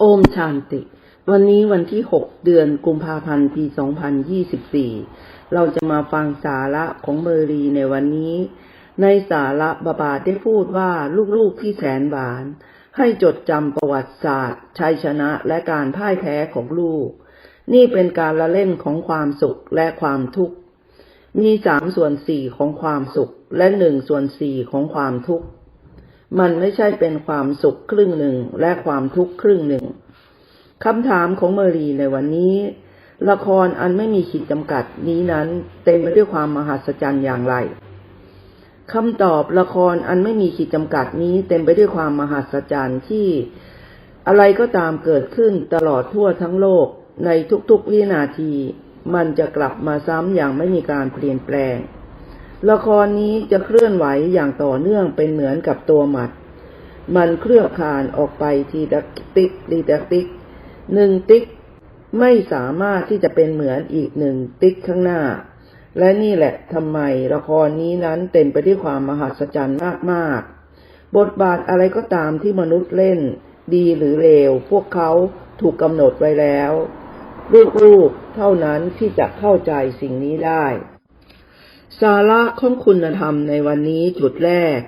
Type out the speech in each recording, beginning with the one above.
โอมชานติ วันนี้วันที่ 6 เดือนกุมภาพันธ์ปี 2024 เราจะมาฟังสาระของเมอรีในวันนี้ ในสาระบาบาได้พูดว่าลูกๆที่แสนหวาน ให้จดจำประวัติศาสตร์ ชัยชนะและการพ่ายแพ้ของลูก นี่เป็นการละเล่นของความสุขและความทุกข์ มีสามส่วนสี่ของความสุขและหนึ่งส่วนสี่ของความทุกข์มันไม่ใช่เป็นความสุขครึ่งหนึ่งและความทุกข์ครึ่งหนึ่ง คำถามของเมรีในวันนี้ ละครอันไม่มีขีดจำกัดนี้นั้นเต็มไปด้วยความมหัศจรรย์อย่างไรคำตอบละครอันไม่มีขีดจำกัดนี้เต็มไปด้วยความมหัศจรรย์ที่อะไรก็ตามเกิดขึ้นตลอดทั่วทั้งโลกในทุกๆวินาที มันจะกลับมาซ้ำอย่างไม่มีการเปลี่ยนแปลง ละครนี้จะเคลื่อนไหวอย่างต่อเนื่องเป็นเหมือนกับตัวหมัด มันเคลื่อนคานออกไปทีละติ๊กทีละติ๊ก หนึ่งติ๊กไม่สามารถที่จะเป็นเหมือนอีกหนึ่งติ๊กข้างหน้า และนี่แหละทำไมละครนี้นั้นเต็มไปด้วยความมหัศจรรย์มากๆ บทบาทอะไรก็ตามที่มนุษย์เล่น ดีหรือเลว พวกเขาถูกกำหนดไว้แล้วลูกๆเท่านั้นที่จะเข้าใจสิ่งนี้ได้ สาระของคุณธรรมในวันนี้จุดแรก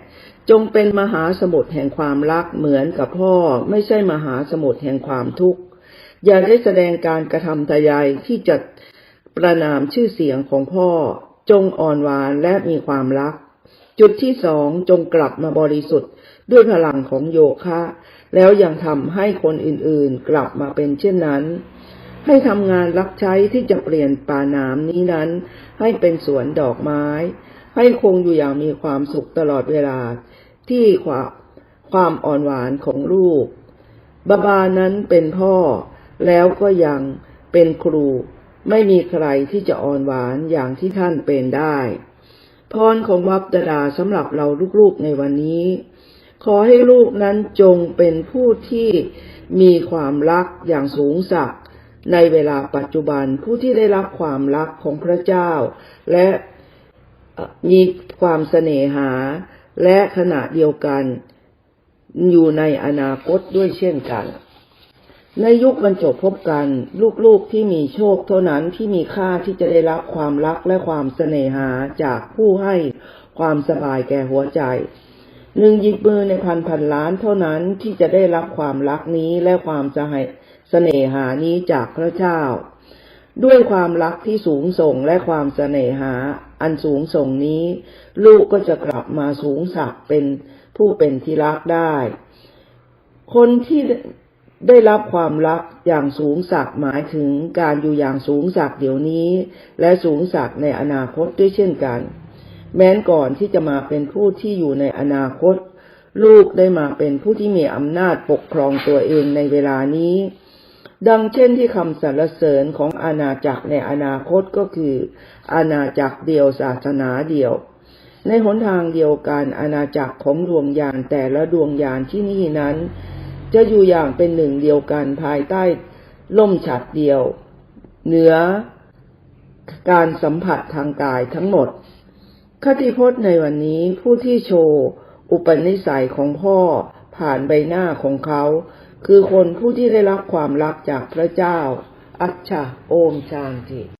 จงเป็นมหาสมุทรแห่งความรักเหมือนกับพ่อไม่ใช่มหาสมุทรแห่งความทุกข์ ย่าได้แสดงการกระทำทยายที่จะประนามชื่อเสียงของพ่อ จงอ่อนหวานและมีความรัก จุดที่สองจงกลับมาบริสุทธิ์ด้วยพลังของโยคะ แล้วยังทำให้คนอื่นๆ กลับมาเป็นเช่นนั้น ให้ทำงานรับใช้ที่จะเปลี่ยนป่าน้ำนี้นั้น ให้เป็นสวนดอกไม้ ให้คงอยู่อย่างมีความสุขตลอดเวลาที่ความความอ่อนหวานของลูก บาบานั้นเป็นพ่อ แล้วก็ยังเป็นครู ไม่มีใครที่จะอ่อนหวานอย่างที่ท่านเป็นได้ พรของวับดาดาสำหรับเราลูกๆในวันนี้ ขอให้ลูกนั้นจงเป็นผู้ที่มีความรักอย่างสูงสักในเวลาปัจจุบันผู้ที่ได้รับความรักของพระเจ้า และมีความเสน่หา และขณะเดียวกัน อยู่ในอนาคตด้วยเช่นกัน ในยุคบรรจบพบกัน ลูกๆที่มีโชคเท่านั้นที่มีค่าที่จะได้รับความรักและความเสน่หาจากผู้ให้ความสบายแก่หัวใจหนึ่งหยิบมือในพันพันล้านเท่านั้นที่จะได้รับความรักนี้และความจะให้เสน่หานี้จากพระเจ้า ด้วยความรักที่สูงส่งและความเสน่หา อันสูงส่งนี้ ลูกก็จะกลับมาสูงสักเป็นผู้เป็นที่รักได้ คนที่ ได้รับความรักอย่างสูงสักหมายถึงการอยู่อย่างสูงสักเดี๋ยวนี้ และสูงสักในอนาคตด้วยเช่นกัน แม้นก่อนที่จะมาเป็นผู้ที่อยู่ในอนาคต ลูกได้มาเป็นผู้ที่มีอำนาจปกครองตัวเองในเวลานี้ ดังเช่นที่คำสรรเสริญของอาณาจักรในอนาคตก็คือ อาณาจักรเดียวศาสนาเดียว ในหนทางเดียวกันอาณาจักรของดวงยานแต่ละดวงยานที่นี่นั้น จะอยู่อย่างเป็นหนึ่งเดียวกันภายใต้ล่มฉัดเดียว เหนือการสัมผัสทางกายทั้งหมด คติพจน์ในวันนี้ผู้ที่โชว์อุปนิสัยของพ่อผ่านใบหน้าของเขา คือคนผู้ที่ได้รับความรักจากพระเจ้า อัจฉาโอมชางติ